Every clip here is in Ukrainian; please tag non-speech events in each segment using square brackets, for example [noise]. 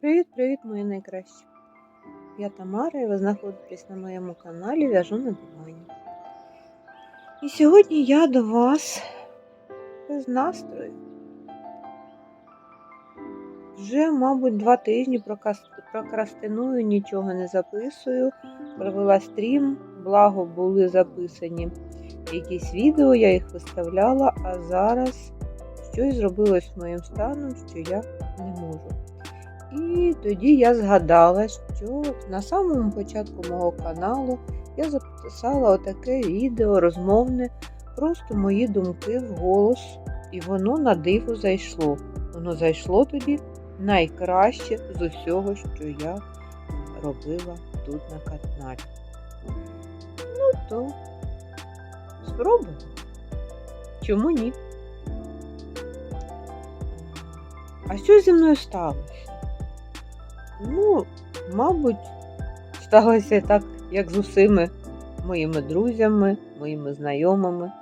Привіт-привіт, мої найкращі. Я Тамара і ви знаходитесь на моєму каналі В'яжу на дивані. І сьогодні я до вас без настрою. Вже, мабуть, два тижні прокрастиную, нічого не записую. Провела стрім, благо були записані якісь відео, я їх виставляла, а зараз щось зробилось з моїм станом, що я не можу. І тоді я згадала, що на самому початку мого каналу я записала отаке відео розмовне, просто мої думки в голос, і воно на диво зайшло. Воно зайшло тоді найкраще з усього, що я робила тут на каналі. Ну то спробуємо. Чому ні? А що зі мною сталося? Ну, мабуть, сталося так, як з усіми моїми друзями, моїми знайомими, е,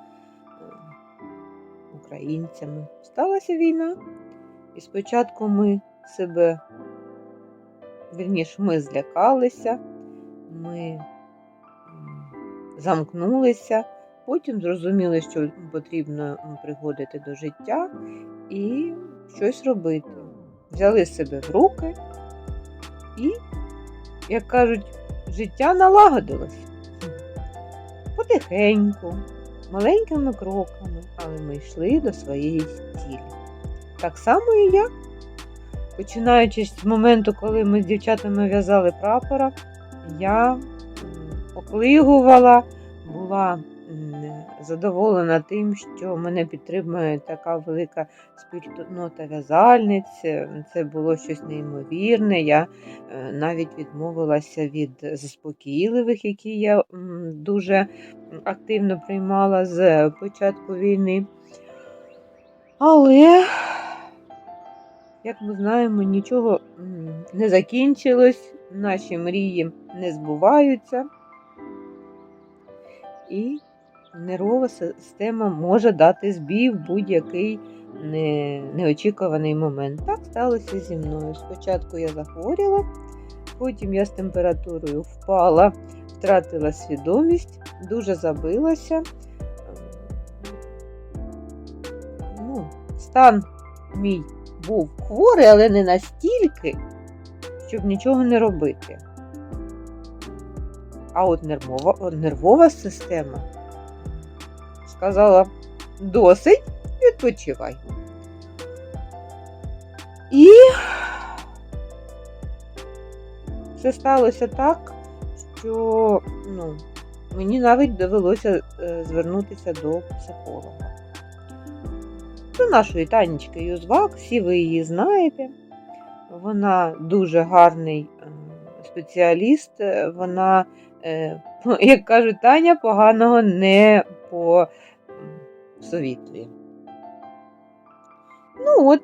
українцями. Сталася війна. І спочатку ми себе, вірніше, ми злякалися, ми замкнулися, потім зрозуміли, що потрібно приходити до життя і щось робити. Взяли себе в руки. І, як кажуть, життя налагодилось. Потихеньку, маленькими кроками, але ми йшли до своєї цілі. Так само і я. Починаючи з моменту, коли ми з дівчатами в'язали прапора, я оклигувала, була задоволена тим, що мене підтримує така велика спільнота в'язальниць. Це було щось неймовірне. Я е, навіть відмовилася від заспокійливих, які я дуже активно приймала з початку війни. Але, як ми знаємо, нічого не закінчилось, наші мрії не збуваються. І нервова система може дати збій в будь-який не, неочікуваний момент. Так сталося зі мною. Спочатку я захворіла, потім я з температурою впала, втратила свідомість, дуже забилася. Ну, стан мій був хворий, але не настільки, щоб нічого не робити. А от нервова, нервова система сказала досить, відпочивай. І все сталося так, що ну, мені навіть довелося е, звернутися до психолога. До нашої Танечки Юзвак, всі ви її знаєте. Вона дуже гарний спеціаліст, вона, е, [laughs] як кажуть, Таня поганого не посовітлює. Ну от,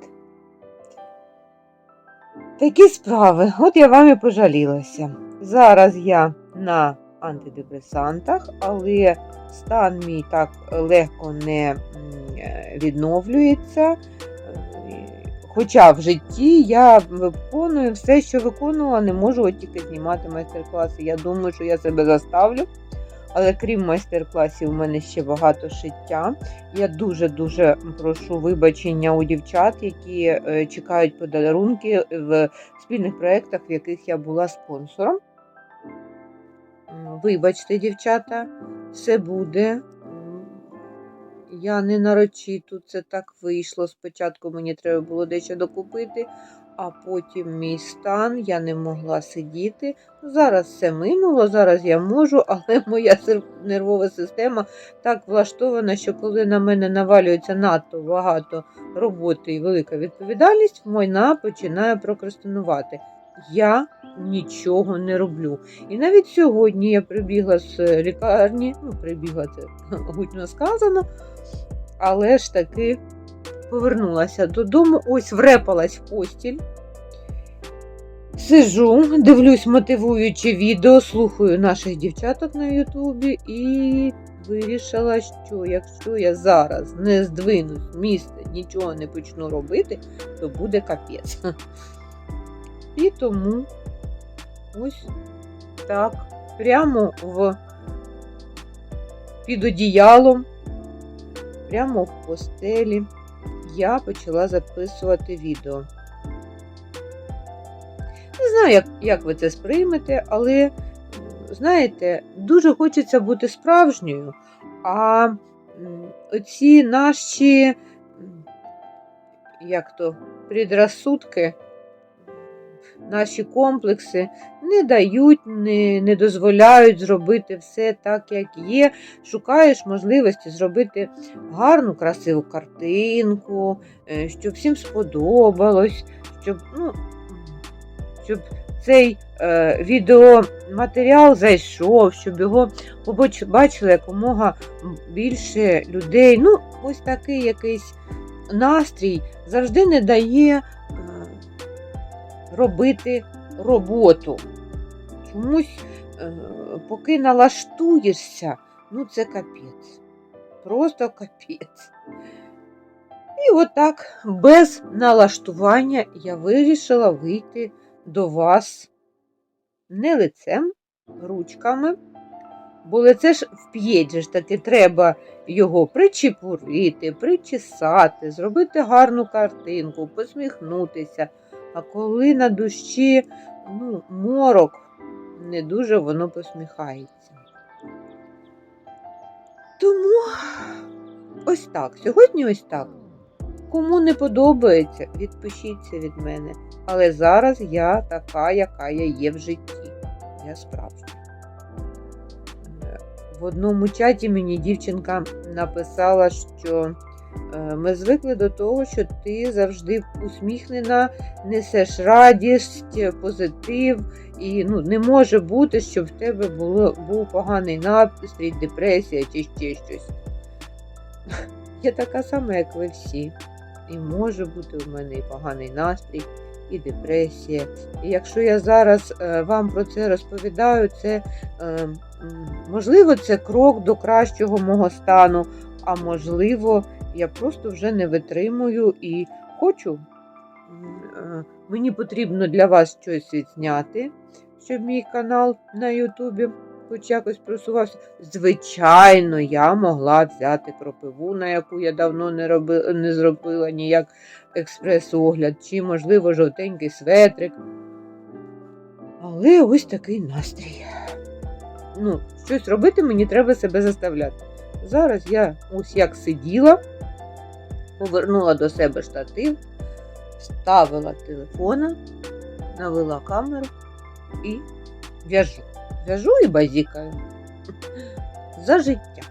такі справи. От я вам і пожалілася. Зараз я на антидепресантах, але стан мій так легко не відновлюється. Е, Хоча в житті я виконую все, що виконувала, не можу от тільки знімати майстер-класи. Я думаю, що я себе заставлю. Але крім майстер-класів, у мене ще багато шиття. Я дуже-дуже прошу вибачення у дівчат, які е, чекають подарунки в спільних проєктах, в яких я була спонсором. Вибачте, дівчата, все буде. Я не нарочиту, це так вийшло. Спочатку мені треба було дещо докупити, а потім мій стан, я не могла сидіти. Зараз все минуло, зараз я можу, [laughs] але моя нервова система так влаштована, що коли на мене навалюється надто багато роботи і велика відповідальність, вона починає прокрастинувати. Я нічого не роблю. І навіть сьогодні я прибігла з лікарні, ну, прибігла це [laughs] гучно сказано, але ж таки повернулася додому, ось врепалась в постіль. Сижу, дивлюсь мотивуюче відео, слухаю наших дівчаток на Ютубі і вирішила, що якщо я зараз не здвинусь з місця, нічого не почну робити, то буде капець. І тому ось так, прямо в під одіялом, прямо в постелі я почала записувати відео. Не знаю, як, як ви це сприймете, але, знаєте, дуже хочеться бути справжньою, а оці наші, як то, предрассудки, наші комплекси не дають, не, не дозволяють зробити все так, як є. Шукаєш можливості зробити гарну, красиву картинку, е, щоб всім сподобалось, щоб, ну, щоб цей е, відеоматеріал зайшов, щоб його побач- бачили якомога більше людей. Ну, ось такий якийсь настрій завжди не дає е, робити роботу. Чомусь, е, поки налаштуєшся, ну це капець. Просто капець. І отак, без налаштування, я вирішила вийти до вас не лицем, ручками, бо лице ж ж таки треба його причепурити, причесати, зробити гарну картинку, посміхнутися. А коли на душі ну, морок, не дуже воно посміхається. Тому ось так. Сьогодні ось так. Кому не подобається, відпишіться від мене. Але зараз я така, яка я є в житті. Я справжня. Е, В одному чаті мені дівчинка написала, що ми звикли до того, що ти завжди усміхнена, несеш радість, позитив, і ну, не може бути, щоб в тебе було, був поганий настрій, депресія чи ще щось. Я така сама, як ви всі. І може бути в мене і поганий настрій, і депресія. І якщо я зараз е, вам про це розповідаю, це е, можливо це крок до кращого мого стану, а можливо, я просто вже не витримую і хочу. е, Мені потрібно для вас щось відзняти, щоб мій канал на Ютубі хоч якось просувався. Звичайно, я могла взяти кропиву, на яку я давно не, роби, не зробила ніяк експрес-огляд, чи, можливо, жовтенький светрик. Але ось такий настрій. Ну, щось робити мені треба себе заставляти. Зараз я ось як сиділа, повернула до себе штатив, ставила телефона, навела камеру і в'яжу. В'яжу і базікаю. [laughs] За життя.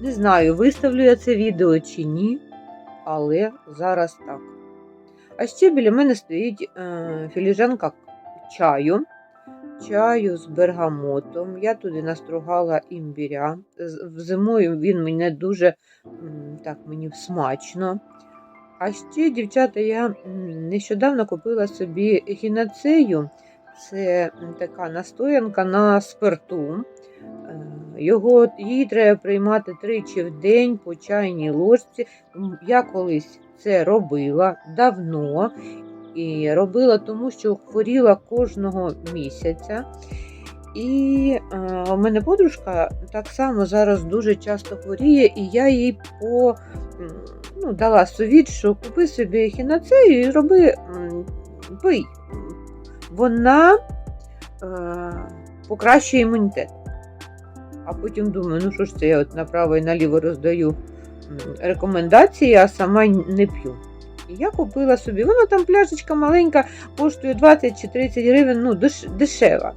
Не знаю, виставлю я це відео чи ні, але зараз так. А ще біля мене стоїть е, філіжанка чаю. Чаю з бергамотом. Я туди настругала імбіря. Зимою він мене дуже так, мені смачно. А ще, дівчата, я нещодавно купила собі ехінацею. Це така настоянка на спирту. Е, Його, її треба приймати тричі в день по чайній ложці. Я колись це робила давно. І робила тому, що хворіла кожного місяця. І е, у мене подружка так само зараз дуже часто хворіє, і я їй по, ну, дала совіт, що купи собі ехінацею і роби пий. Вона е, покращує імунітет. А потім думаю, ну що ж це я от направо і наліво роздаю рекомендації, а сама не п'ю. Я купила собі, вона там пляшечка маленька, коштує 20 чи 30 гривень, ну деш, дешева.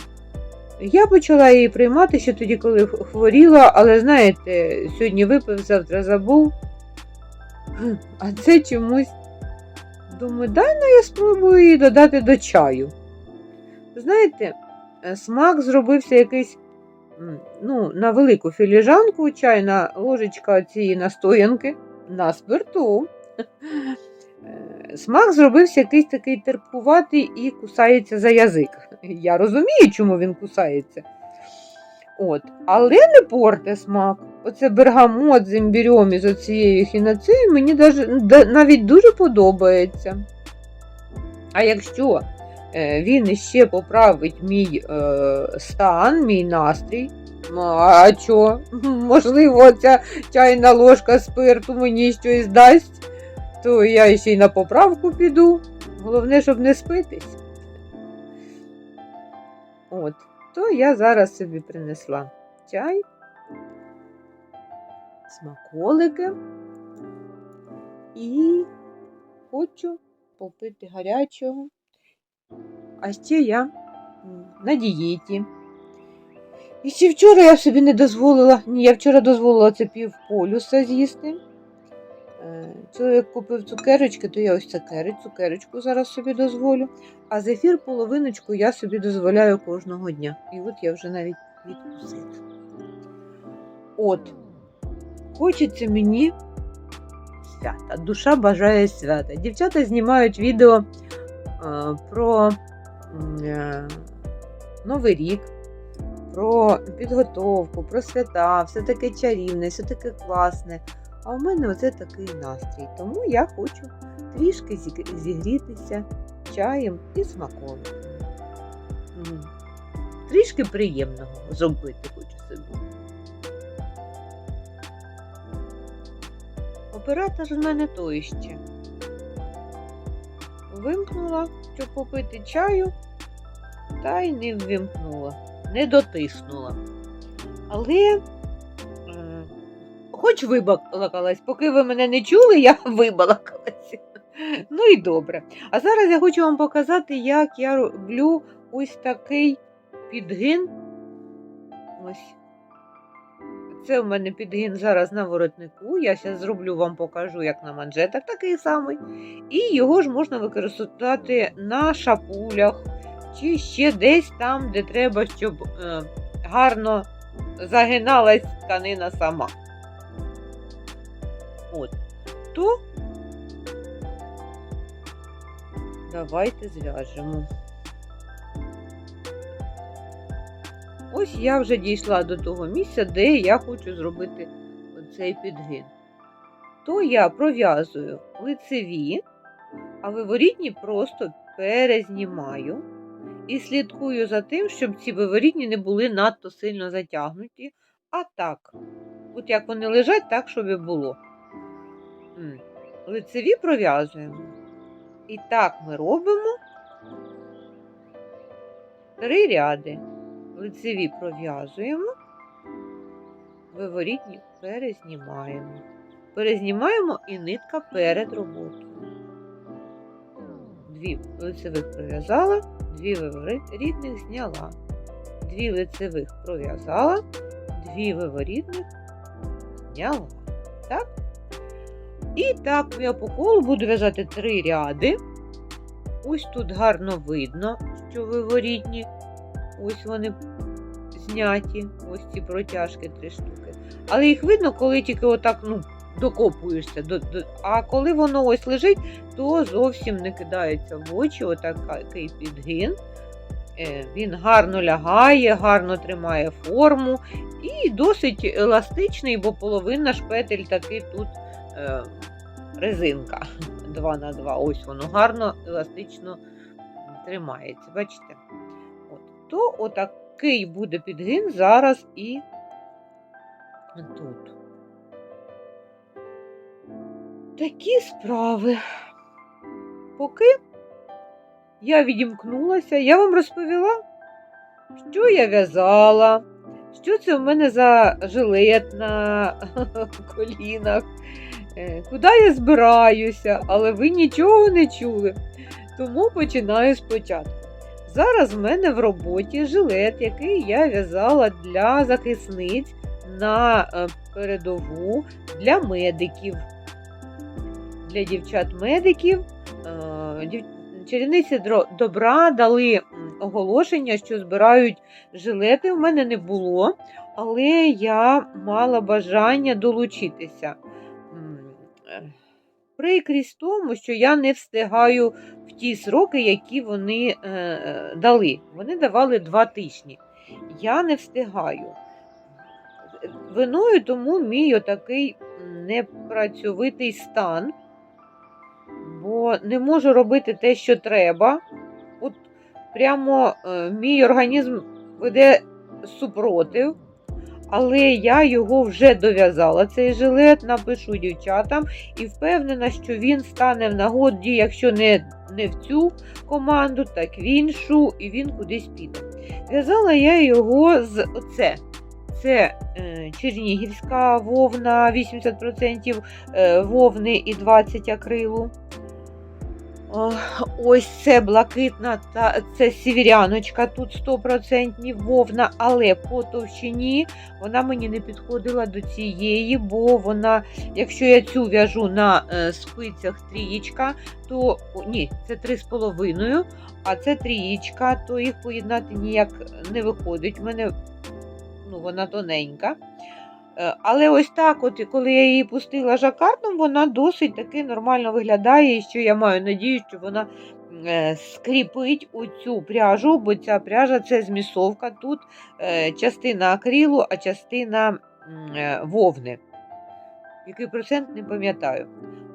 Я почала її приймати ще тоді, коли хворіла, але знаєте, сьогодні випив, завтра забув. А це чомусь. Думаю, дай ну я спробую її додати до чаю. Знаєте, е, смак зробився якийсь ну, на велику філіжанку, чайна ложечка цієї настоянки на спирту. Смак зробився якийсь такий терпкуватий і кусається за язик. Я розумію, чому він кусається. От. Але не порте смак. Оце бергамот з імбірем і з оцією хінацею мені навіть дуже подобається. А якщо е, він ще поправить мій е, стан, мій настрій, ну, а що? Можливо, ця чайна ложка спирту мені щось дасть, то я ще й на поправку піду. Головне, щоб не спитись. От, то я зараз собі принесла чай, смаколики і хочу попити гарячого. А ще я на дієті. І ще вчора я собі не дозволила, ні, я вчора дозволила це пів полюса з'їсти. Чоловік купив цукерочки, то я ось цукери, цукерочку зараз собі дозволю. А зефір половиночку я собі дозволяю кожного дня. І от я вже навіть відкусила. От, хочеться мені свята. Душа бажає свята. Дівчата знімають відео е, про м, е, Новий рік, про підготовку, про свята, все таке чарівне, все таке класне. А у мене оце такий настрій. Тому я хочу трішки зігрітися чаєм і смаколиком. Трішки приємного зробити хочу собі. Оператор в мене той ще. Вимкнула, щоб попити чаю, та й не ввімкнула, не дотиснула. Але хоч вибалакалась, поки ви мене не чули, я [laughs] вибалакалась. Ну і добре. А зараз я хочу вам показати, як я роблю ось такий підгин. Ось. Це в мене підгін зараз на воротнику. Я зараз зроблю вам покажу, як на манжетах такий самий. І його ж можна використати на шапулях, чи ще десь там, де треба, щоб е, гарно загиналась тканина сама. От. То давайте зв'яжемо. Ось я вже дійшла до того місця, де я хочу зробити цей підгин. То я пров'язую лицеві, а виворітні просто перезнімаю і слідкую за тим, щоб ці виворітні не були надто сильно затягнуті. А так, от як вони лежать, так, щоб і було. Лицеві пров'язуємо. І так ми робимо три ряди. Лицеві пров'язуємо, виворітні перезнімаємо. Перезнімаємо і нитка перед роботою. Дві лицевих пров'язала, дві виворітних зняла. Дві лицевих пров'язала, дві виворітних зняла. Так? І так я по колу буду в'язати три ряди. Ось тут гарно видно, що виворітні. Ось вони зняті, ось ці протяжки три штуки. Але їх видно, коли тільки отак ну, докопуєшся. До, до... А коли воно ось лежить, то зовсім не кидається в очі отакий підгин. Е, Він гарно лягає, гарно тримає форму і досить еластичний, бо половина шпетель таки тут резинка 2 на 2 Ось воно гарно, еластично тримається. Бачите? От. То отакий буде підгин зараз і тут. Такі справи. Поки я відімкнулася, я вам розповіла, що я в'язала, що це в мене за жилет на [laughs] колінах, е, куди я збираюся, але ви нічого не чули. Тому починаю спочатку. Зараз в мене в роботі жилет, який я в'язала для захисниць на е, передову для медиків. Для дівчат-медиків. Е, Чарівниці добра дали оголошення, що збирають жилети. У мене не було, але я мала бажання долучитися. Прикрість тому, що я не встигаю в ті сроки, які вони е, дали. Вони давали два тижні. Я не встигаю. Виною тому мій отакий непрацьовитий стан, бо не можу робити те, що треба. От прямо е, мій організм веде супротив. Але я його вже дов'язала, цей жилет, напишу дівчатам і впевнена, що він стане в нагоді, якщо не, не в цю команду, так в іншу, і він кудись піде. В'язала я його з оце. Це е, чернігівська вовна, 80% е, вовни і 20 акрилу. Ось це блакитна, та це сіверяночка, тут 100% вовна, але по товщині вона мені не підходила до цієї, бо вона, якщо я цю в'яжу на е, спицях трієчка, то ні, це 3,5, а це трієчка, то їх поєднати ніяк не виходить. У мене ну, вона тоненька. Е, Але ось так, от, коли я її пустила жакартом, вона досить таки нормально виглядає, і що я маю надію, що вона е, скріпить оцю пряжу, бо ця пряжа це змісовка. Тут е, частина акрилу, а частина вовни. Який процент не пам'ятаю.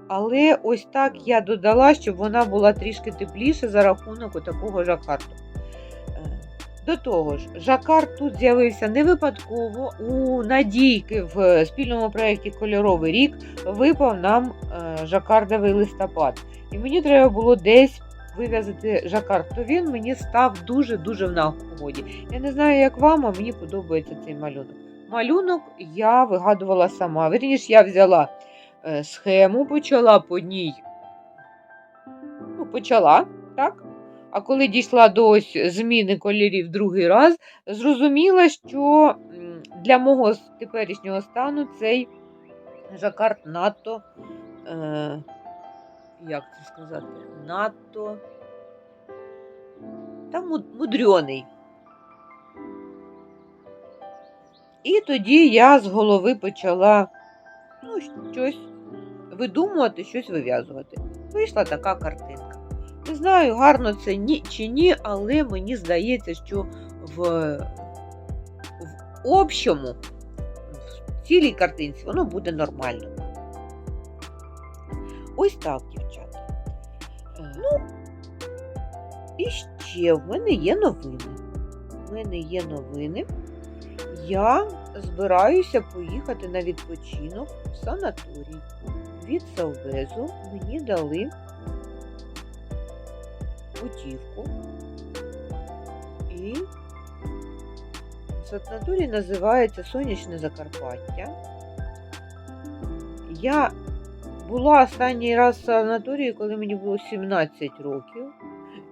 Але ось так я додала, щоб вона була трішки тепліша за рахунок такого жакарту. Е, До того ж, жакард тут з'явився не випадково. У Надійки в спільному проєкті Кольоровий рік випав нам е, жакардовий листопад. І мені треба було десь вив'язати жакард, то він мені став дуже-дуже в нагоді. Я не знаю, як вам, а мені подобається цей малюнок. Малюнок я вигадувала сама. Вірніше, я взяла е, схему, почала по ній. Ну, почала, так? А коли дійшла до ось зміни кольорів другий раз, зрозуміла, що для мого теперішнього стану цей жакард надто, е, як це сказати, надто та му- мудрьоний. І тоді я з голови почала ну, щось видумувати, щось вив'язувати. Вийшла така картинка. Не знаю, гарно це ні чи ні, але мені здається, що в, в общому, в цілій картинці, воно буде нормально. Ось так, дівчата. Е, Ну, і ще в мене є новини. В мене є новини. Я збираюся поїхати на відпочинок в санаторій. Від Савбезу мені дали путівку. І санаторій називається Сонячне Закарпаття. Я була останній раз в санаторії, коли мені було 17 років.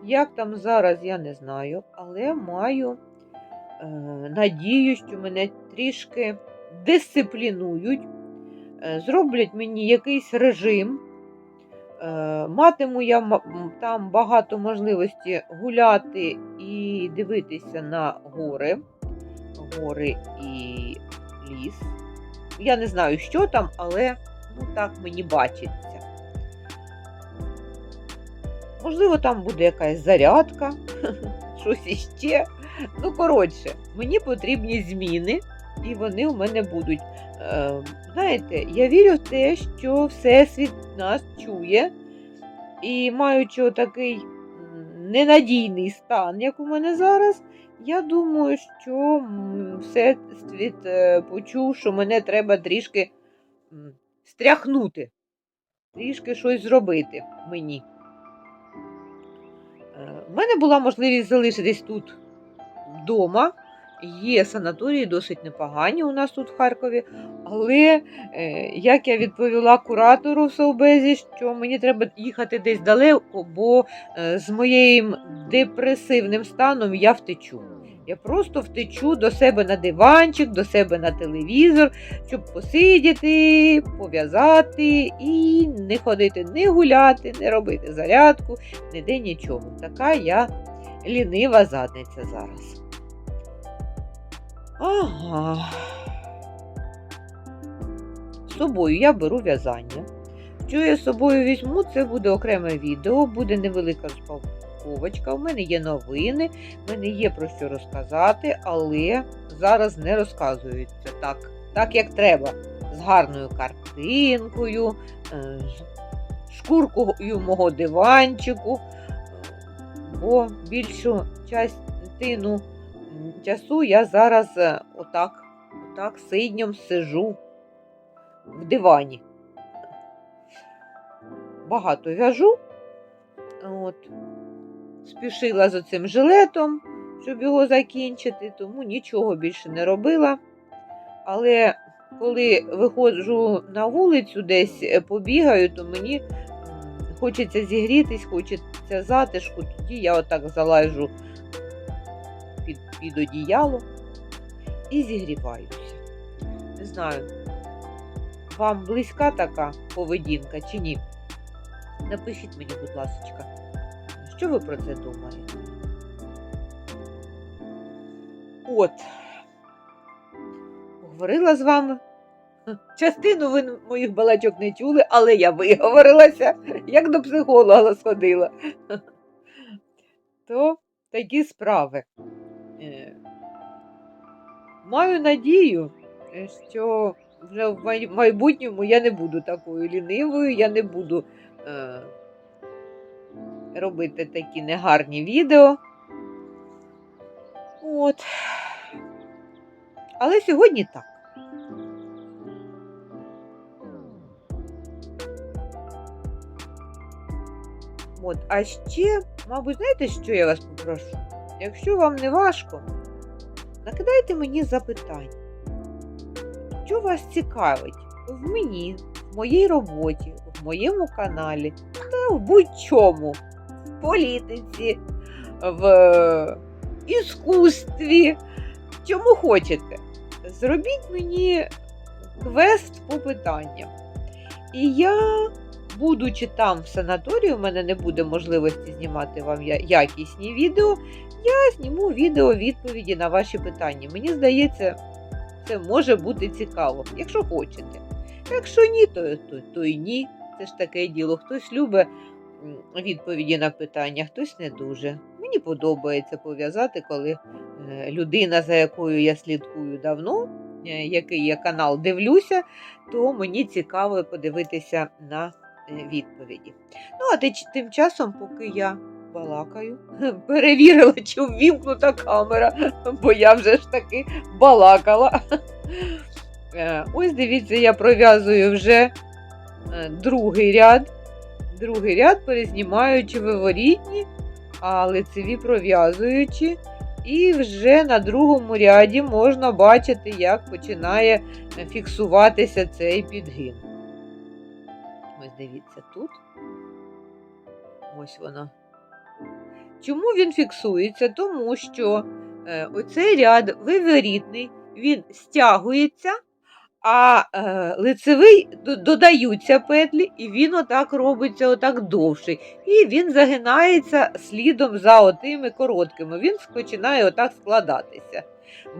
Як там зараз, я не знаю, але маю е, надію, що мене трішки дисциплінують, е, зроблять мені якийсь режим. Е, Матиму я там багато можливості гуляти і дивитися на гори, гори і ліс. Я не знаю, що там, але ну, так мені бачиться. Можливо, там буде якась зарядка, [laughs] щось іще. Ну, коротше, мені потрібні зміни, і вони у мене будуть. Е, знаєте, я вірю в те, що Всесвіт нас чує, і маючи такий ненадійний стан, як у мене зараз, я думаю, що Всесвіт е, почув, що мене треба трішки стряхнути, трішки щось зробити мені. Е, В мене була можливість залишитись тут вдома. Є санаторії досить непогані у нас тут в Харкові. Але е, як я відповіла куратору в Совбезі, що мені треба їхати десь далеко, бо е, з моїм депресивним станом я втечу. Я просто втечу до себе на диванчик, до себе на телевізор, щоб посидіти, пов'язати і не ходити, не гуляти, не робити зарядку, ніде нічого. Така я лінива задниця зараз. Ага. З собою я беру в'язання. Що я з собою візьму, це буде окреме відео, буде невелика розпаковочка. У мене є новини, в мене є про що розказати, але зараз не розказується так, так як треба. З гарною картинкою, е, з шкуркою мого диванчику, бо більшу частину часу я зараз е, отак, отак сиднем сижу в дивані. Багато в'яжу. От. Спішила з оцим жилетом, щоб його закінчити, тому нічого більше не робила. Але коли виходжу на вулицю, десь е, побігаю, то мені хочеться зігрітись, хочеться затишку, тоді я отак залажу під, одіяло і зігріваюся. Не знаю, вам близька така поведінка чи ні? Напишіть мені, будь ласка, що ви про це думаєте? От, говорила з вами. Частину ви моїх балачок не чули, але я виговорилася, як до психолога сходила. То такі справи. Е, Маю надію, е, що вже в майбутньому я не буду такою лінивою, я не буду е, робити такі негарні відео. От. Але сьогодні так. От, а ще, мабуть, знаєте, що я вас попрошу? Якщо вам не важко, накидайте мені запитання. Що вас цікавить в мені, в моїй роботі, в моєму каналі та в будь-чому, в політиці, в іскусстві, в чому хочете. Зробіть мені квест по питанням. І я, будучи там в санаторії, у мене не буде можливості знімати вам якісні відео, я зніму відео відповіді на ваші питання. Мені здається, це може бути цікаво, якщо хочете. Якщо ні, то, то, то і ні. Це ж таке діло. Хтось любить відповіді на питання, хтось не дуже. Мені подобається пов'язати, коли е, людина, за якою я слідкую давно, е, який я канал дивлюся, то мені цікаво подивитися на відповіді. Ну, а тим часом, поки я балакаю, перевірила, чи ввімкнута камера, бо я вже ж таки балакала. Е, Ось дивіться, я пров'язую вже е, другий ряд. Другий ряд, перезнімаючи виворітні, а лицеві пров'язуючи. І вже на другому ряді можна бачити, як починає е, фіксуватися цей підгин. Ось дивіться тут. Ось воно. Чому він фіксується? Тому що е, оцей ряд виворітний, він стягується, а е, лицевий додаються петлі, і він отак робиться отак довший. І він загинається слідом за отими короткими. Він починає отак складатися.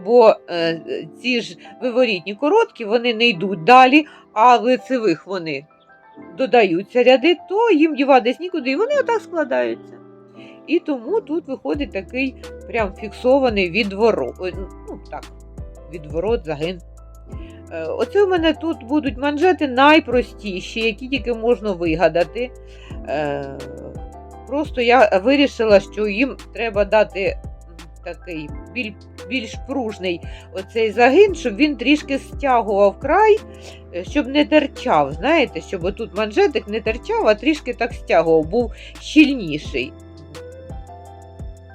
Бо е, ці ж виворітні короткі, вони не йдуть далі, а в лицевих вони додаються ряди, то їм діватись нікуди, і вони отак складаються. І тому тут виходить такий прям фіксований відворот. Ну, так, відворот, загин. Е, Оце у мене тут будуть манжети найпростіші, які тільки можна вигадати. Е, Просто я вирішила, що їм треба дати такий біль, більш пружний оцей загин, щоб він трішки стягував край, е, щоб не терчав. Знаєте, щоб отут манжетик не терчав, а трішки так стягував, був щільніший.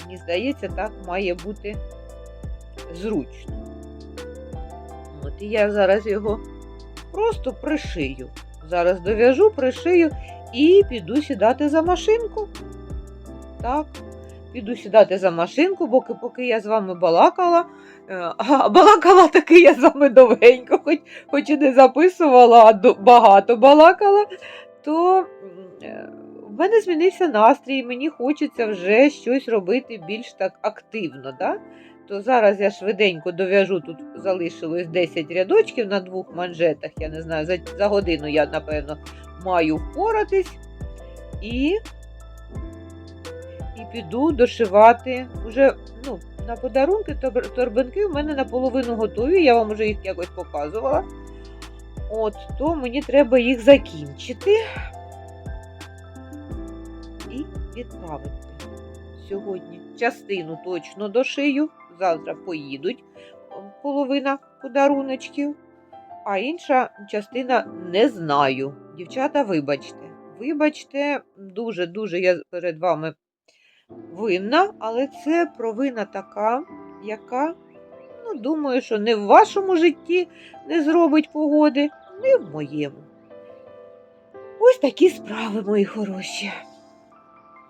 Мені здається, так має бути зручно. От і я зараз його просто пришию. Зараз дов'яжу, пришию і піду сідати за машинку. Так, піду сідати за машинку, поки, поки я з вами балакала. Е, А балакала таки я з вами довгенько, хоч, хоч і не записувала, а багато балакала, то е, в мене змінився настрій, мені хочеться вже щось робити більш так активно. Да? То зараз я швиденько дов'яжу, тут залишилось 10 рядочків на двох манжетах. Я не знаю, за, за годину я, напевно, маю впоратись. І піду дошивати. Уже ну, на подарунки торбинки у мене наполовину готові, я вам вже їх якось показувала. От, то мені треба їх закінчити. і відправити сьогодні. Частину точно дошию, завтра поїдуть половина подаруночків, а інша частина не знаю. Дівчата, вибачте. Вибачте, дуже-дуже я перед вами винна, але це провина така, яка, ну, думаю, що не в вашому житті не зробить погоди, не в моєму. Ось такі справи, мої хороші.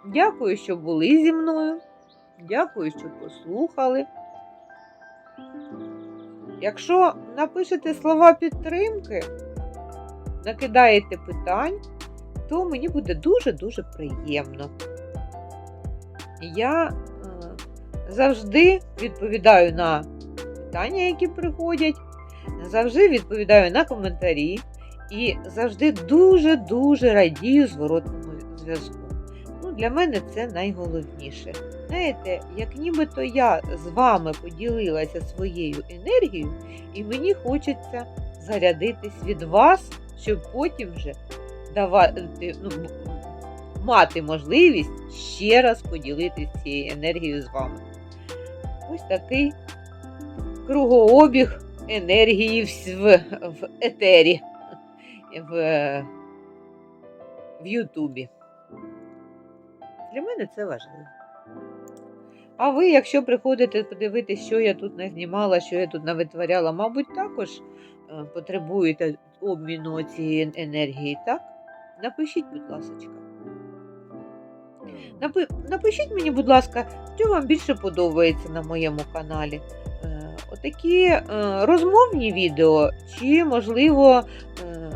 Дякую, що були зі мною. Дякую, що послухали. Якщо напишете слова підтримки, накидаєте питань, то мені буде дуже-дуже приємно. Я е, завжди відповідаю на питання, які приходять, завжди відповідаю на коментарі і завжди дуже-дуже радію зворотному зв'язку. Ну, для мене це найголовніше. Знаєте, як нібито я з вами поділилася своєю енергією, і мені хочеться зарядитись від вас, щоб потім вже давати, ну, мати можливість ще раз поділитися цією енергією з вами. Ось такий кругообіг енергії в, в, етері, в, в Ютубі. Для мене це важливо. А ви, якщо приходите подивитися, що я тут назнімала, що я тут навитворяла, мабуть, також е, потребуєте обміну цієї енергії, так? Напишіть, будь ласка. Напи... Напишіть мені, будь ласка, що вам більше подобається на моєму каналі. Е, Отакі е, розмовні відео, чи, можливо, е,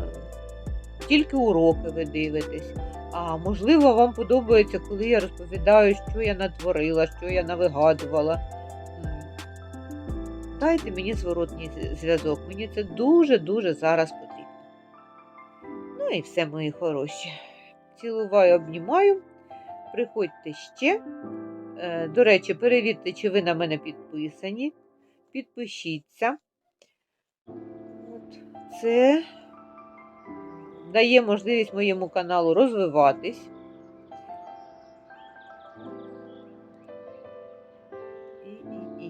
тільки уроки ви дивитесь. А можливо, вам подобається, коли я розповідаю, що я натворила, що я навигадувала. Дайте мені зворотній зв'язок. Мені це дуже-дуже зараз потрібно. Ну і все, мої хороші. Цілуваю, обнімаю. Приходьте ще. Е, До речі, перевірте, чи ви на мене підписані. Підпишіться. Це дає можливість моєму каналу розвиватись. І, і, і.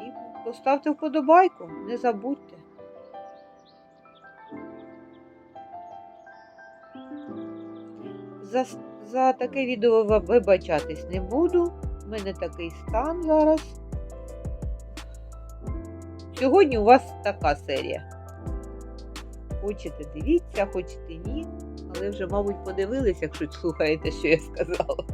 і поставте вподобайку, не забудьте. За, за таке відео вибачатись не буду. У мене такий стан зараз. Сьогодні у вас така серія. Хочете дивіться, хочете ні. Але вже, мабуть, подивились, якщо слухаєте, що я сказала.